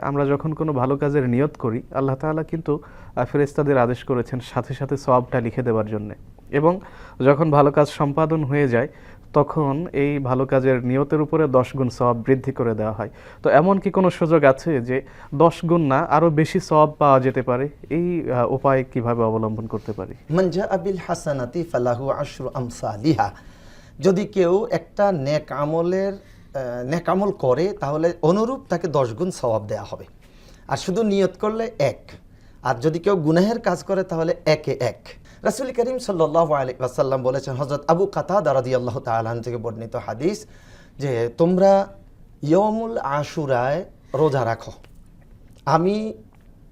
আমরা যখন কোনো ভালো কাজের নিয়ত করি, আল্লাহ তাআলা কিন্তু ফেরেস্তাদের আদেশ করেছেন সাথে সাথে সবটা লিখে দেওয়ার জন্য। এবং যখন ভালো কাজ সম্পাদন হয়ে যায়, তখন এই ভালো কাজের নিয়তের উপরে দশ গুণ সওয়াব বৃদ্ধি করে দেওয়া হয়। তো এমন কি কোনো সুযোগ আছে যে দশ গুণ না আরও বেশি সব পাওয়া যেতে পারে? এই উপায় কীভাবে অবলম্বন করতে পারি? আবিল হাসানাতি ফালাহু আশরু আমসালিহা। যদি কেউ একটা নেক আমলের আহ, নেক আমল করে তাহলে অনুরূপ তাকে দশ গুণ সওয়াব দেওয়া হবে। আর শুধু নিয়ত করলে এক। আর যদি কেউ গুনাহের কাজ করে তাহলে একে এক। রাসুল করিম সাল্লাহ আলী ওয়াসাল্লাম বলেছেন হজরত আবু কাতা দারাদি আল্লাহ তালান থেকে বর্ণিত হাদিস যে তোমরা ইয়মুল আশুরায় রোজা রাখো। আমি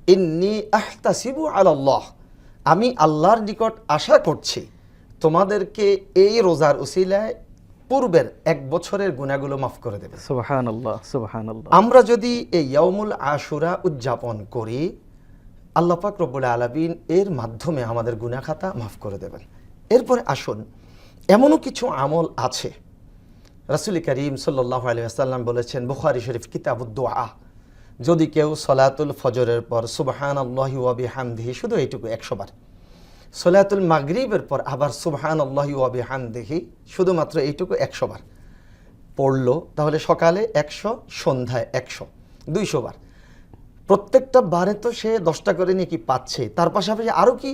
ইন্নি আহতাসিবু আল্লাহ আমি আল্লাহর নিকট আশা করছি তোমাদেরকে এই রোজার উসিলায় পূর্বের এক বছরের গুণাগুলো মাফ করে দেবে আমরা যদি এই ইয়ামুল আশুরা উদযাপন করি আল্লাহ পাক রব্বুল আলমিন এর মাধ্যমে আমাদের গুনাখাতা মাফ করে দেবেন। এরপরে আসুন এমনও কিছু আমল আছে। রাসুল করিম সাল্লাহ আলিয়াল্লাম বলেছেন বুখারি শরীফ কিতাবুদ্দোয়া যদি কেউ সলাতুল ফজরের পর সুবহান আল্লাহি ওয়াবি হামদিহি শুধু এইটুকু একশো বার। সলাতুল মাগরিবের পর আবার সুবহান আল্লাহি ওয়াবি হামদিহি শুধুমাত্র এইটুকু একশো বার পড়ল তাহলে সকালে একশো সন্ধ্যায় একশো দুইশো বার। প্রত্যেকটা বারে তো সে দশটা করে নাকি পাচ্ছে। তার পাশাপাশি আরও কি?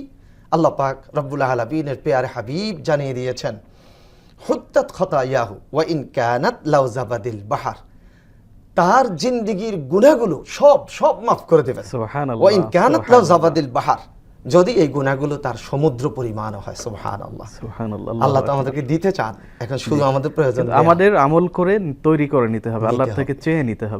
আল্লাহ পাক রব্বুল আলমিনের পেয়ার হাবিব জানিয়ে দিয়েছেন হুত্তাত খতা ইয়াহু ওয়া ইন কানাত লাউজাবাদিল বাহার। তার জিন্দিগির গুনাহগুলো সব সব মাফ করে দেবে ওয়া ইন কানাত সুবহানাল্লাহ। লাউজাবাদিল বাহার। যদি এই গুণাগুলো তার সমুদ্র পরিমাণ হয় সুহান আল্লাহ আল্লাহ তো আমাদেরকে দিতে চান। এখন শুধু আমাদের প্রয়োজন আমাদের আমল করে তৈরি করে নিতে হবে আল্লাহ আল্লাহর থেকে চেয়ে নিতে হবে।